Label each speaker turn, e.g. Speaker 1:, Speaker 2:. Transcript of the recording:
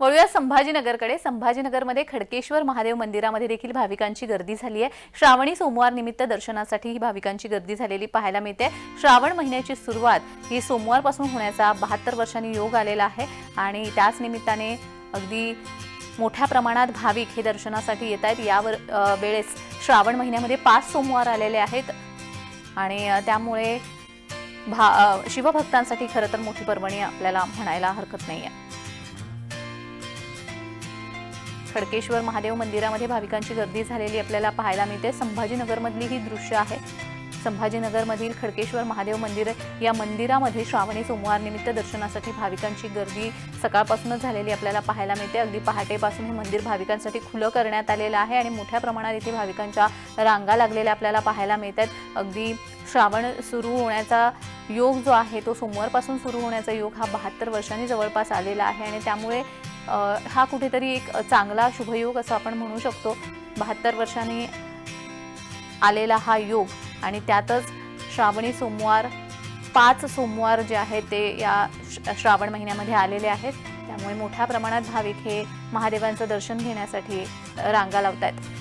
Speaker 1: वळूया संभाजीनगरकडे. संभाजीनगरमध्ये खडकेश्वर महादेव मंदिरामध्ये देखील भाविकांची गर्दी झाली आहे. श्रावणी सोमवार निमित्त दर्शनासाठी ही भाविकांची गर्दी झालेली पाहायला मिळते. श्रावण महिन्याची सुरुवात ही सोमवारपासून होण्याचा बहात्तर वर्षांनी योग आलेला आहे आणि त्याच निमित्ताने अगदी मोठ्या प्रमाणात भाविक हे दर्शनासाठी येत आहेत. यावर वेळेस श्रावण महिन्यामध्ये पाच सोमवार आलेले आहेत आणि त्यामुळे भा शिवभक्तांसाठी खरं तर मोठी पर्वणी आपल्याला म्हणायला हरकत नाही आहे खडकेश्वर महादेव मंदिरामध्ये भाविकांची गर्दी झालेली आपल्याला पाहायला मिळते. संभाजीनगरमधली ही दृश्य आहे. संभाजीनगरमधील खडकेश्वर महादेव मंदिर या मंदिरामध्ये श्रावणी सोमवारनिमित्त दर्शनासाठी भाविकांची गर्दी सकाळपासूनच झालेली आपल्याला पाहायला मिळते. अगदी पहाटेपासून हे मंदिर भाविकांसाठी खुलं करण्यात आलेलं आहे आणि मोठ्या प्रमाणात इथे भाविकांच्या रांगा लागलेल्या आपल्याला पाहायला मिळतात. अगदी श्रावण सुरू होण्याचा योग जो आहे तो सोमवारपासून सुरू होण्याचा योग हा बहात्तर वर्षांनी जवळपास आलेला आहे आणि त्यामुळे हा कुठेतरी एक चांगला शुभयोग असं आपण म्हणू शकतो. बहात्तर वर्षांनी आलेला हा योग आणि त्यातच श्रावणी सोमवार पाच सोमवार जे आहेत ते या श- श्रावण महिन्यामध्ये आलेले आहेत. त्यामुळे मोठ्या प्रमाणात भाविक हे महादेवांचं दर्शन घेण्यासाठी रांगा लावत आहेत